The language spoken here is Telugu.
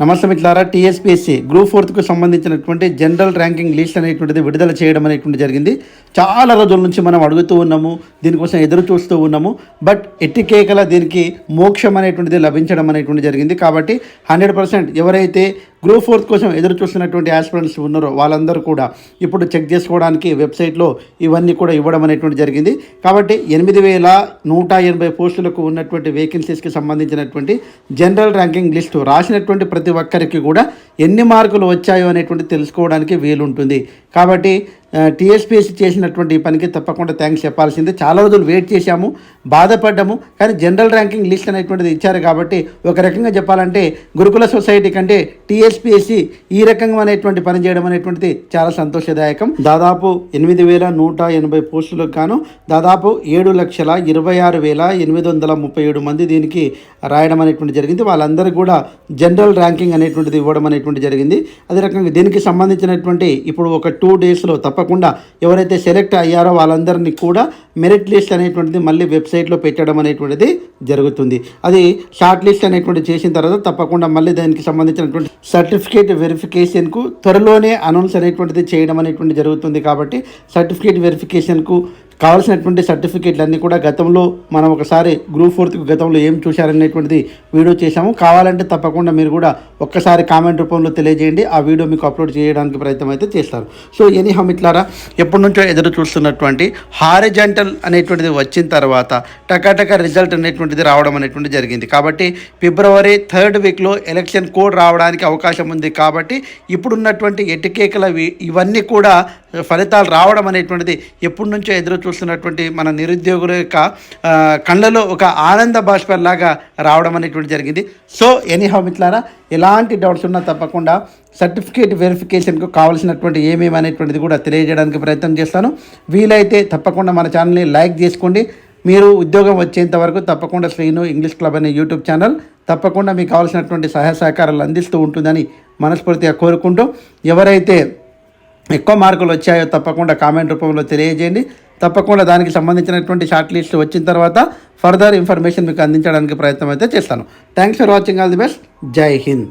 నమస్తే మిత్రులారా టీఎస్పీఎస్సీ గ్రూప్ ఫోర్త్కు సంబంధించినటువంటి జనరల్ ర్యాంకింగ్ లిస్ట్ అనేటువంటిది విడుదల చేయడం అనేటువంటి జరిగింది. చాలా రోజుల నుంచి మనం అడుగుతూ ఉన్నాము దీనికోసం ఎదురు చూస్తూ ఉన్నాము. బట్ ఎట్టికేకల దీనికి మోక్షం అనేటువంటిది లభించడం అనేటువంటి జరిగింది. కాబట్టి హండ్రెడ్ పర్సెంట్ ఎవరైతే గ్రూప్ ఫోర్త్ కోసం ఎదురు చూస్తున్నటువంటి ఆస్పిరెంట్స్ ఉన్నారో వాళ్ళందరూ కూడా ఇప్పుడు చెక్ చేసుకోవడానికి వెబ్సైట్లో ఇవన్నీ కూడా ఇవ్వడం అనేటువంటి జరిగింది. కాబట్టి ఎనిమిది వేల నూట ఎనభై పోస్టులకు ఉన్నటువంటి వేకెన్సీస్కి సంబంధించినటువంటి జనరల్ ర్యాంకింగ్ లిస్టు రాసినటువంటి ప్రతి ఒక్కరికి కూడా ఎన్ని మార్కులు వచ్చాయో అనేటువంటి తెలుసుకోవడానికి వీలుంటుంది. కాబట్టి టీఎస్పీఎస్సీ చేసినటువంటి పనికి తప్పకుండా థ్యాంక్స్ చెప్పాల్సిందే. చాలా రోజులు వెయిట్ చేశాము బాధపడ్డాము కానీ జనరల్ ర్యాంకింగ్ లిస్ట్ అనేటువంటిది ఇచ్చారు కాబట్టి ఒక రకంగా చెప్పాలంటే గురుకుల సొసైటీ కంటే టీఎస్పీఎస్సీ ఈ రకంగా అనేటువంటి పని చేయడం అనేటువంటిది చాలా సంతోషదాయకం. దాదాపు ఎనిమిది వేల నూట ఎనభై పోస్టులకు గాను దాదాపు ఏడు లక్షల ఇరవై ఆరు వేల ఎనిమిది వందల ముప్పై ఏడు మంది దీనికి రాయడం అనేటువంటి జరిగింది. వాళ్ళందరూ కూడా జనరల్ ర్యాంకింగ్ అనేటువంటిది ఇవ్వడం అనేటువంటి జరిగింది. అదే రకంగా దీనికి సంబంధించినటువంటి ఇప్పుడు ఒక టూ డేస్లో తప్పకుండా ఎవరైతే సెలెక్ట్ అయ్యారో వాళ్ళందరినీ కూడా మెరిట్ లిస్ట్ అనేటువంటిది మళ్ళీ వెబ్సైట్లో పెట్టడం అనేటువంటిది జరుగుతుంది. అది షార్ట్ లిస్ట్ అనేటువంటి చేసిన తర్వాత తప్పకుండా మళ్ళీ దానికి సంబంధించినటువంటి సర్టిఫికేట్ వెరిఫికేషన్కు త్వరలోనే అనౌన్స్ అనేటువంటిది చేయడం అనేటువంటి జరుగుతుంది కాబట్టి సర్టిఫికేట్ వెరిఫికేషన్కు కావాల్సినటువంటి సర్టిఫికేట్లన్నీ కూడా గతంలో మనం ఒకసారి గ్రూప్ ఫోర్త్కి గతంలో ఏం చూశారనేటువంటిది వీడియో చేశాము. కావాలంటే తప్పకుండా మీరు కూడా ఒక్కసారి కామెంట్ రూపంలో తెలియజేయండి. ఆ వీడియో మీకు అప్లోడ్ చేయడానికి ప్రయత్నం అయితే చేస్తారు. సో ఎనీ హమిట్లారా ఎప్పటి నుంచో ఎదురు చూస్తున్నటువంటి హారిజంటల్ అనేటువంటిది వచ్చిన తర్వాత టకాటక రిజల్ట్ అనేటువంటిది రావడం అనేటువంటి జరిగింది. కాబట్టి ఫిబ్రవరి థర్డ్ వీక్లో ఎలక్షన్ కోడ్ రావడానికి అవకాశం ఉంది. కాబట్టి ఇప్పుడున్నటువంటి ఎటికేకల ఇవన్నీ కూడా ఫలితాలు రావడం అనేటువంటిది ఎప్పటి నుంచో ఎదురు చూస్తున్నటువంటి మన నిరుద్యోగుల యొక్క కళ్ళలో ఒక ఆనంద బాష్పల్లాగా రావడం అనేటువంటి జరిగింది. సో ఎనీహౌ మిట్లారా ఎలాంటి డౌట్స్ ఉన్నా తప్పకుండా సర్టిఫికేట్ వెరిఫికేషన్కు కావాల్సినటువంటి ఏమేమి అనేటువంటిది కూడా తెలియజేయడానికి ప్రయత్నం చేస్తాను. వీలైతే తప్పకుండా మన ఛానల్ని లైక్ చేసుకోండి. మీరు ఉద్యోగం వచ్చేంత వరకు తప్పకుండా శ్రీను ఇంగ్లీష్ క్లబ్ అనే యూట్యూబ్ ఛానల్ తప్పకుండా మీకు కావాల్సినటువంటి సహాయ సహకారాలు అందిస్తూ ఉంటుందని మనస్ఫూర్తిగా కోరుకుంటూ ఎవరైతే ఎక్కువ మార్కులు వచ్చాయో తప్పకుండా కామెంట్ రూపంలో తెలియజేయండి. తప్పకుండా దానికి సంబంధించినటువంటి షార్ట్ లిస్ట్ వచ్చిన తర్వాత ఫర్దర్ ఇన్ఫర్మేషన్ మీకు అందించడానికి ప్రయత్నం అయితే చేస్తాను. Thanks for watching all the best Jai Hind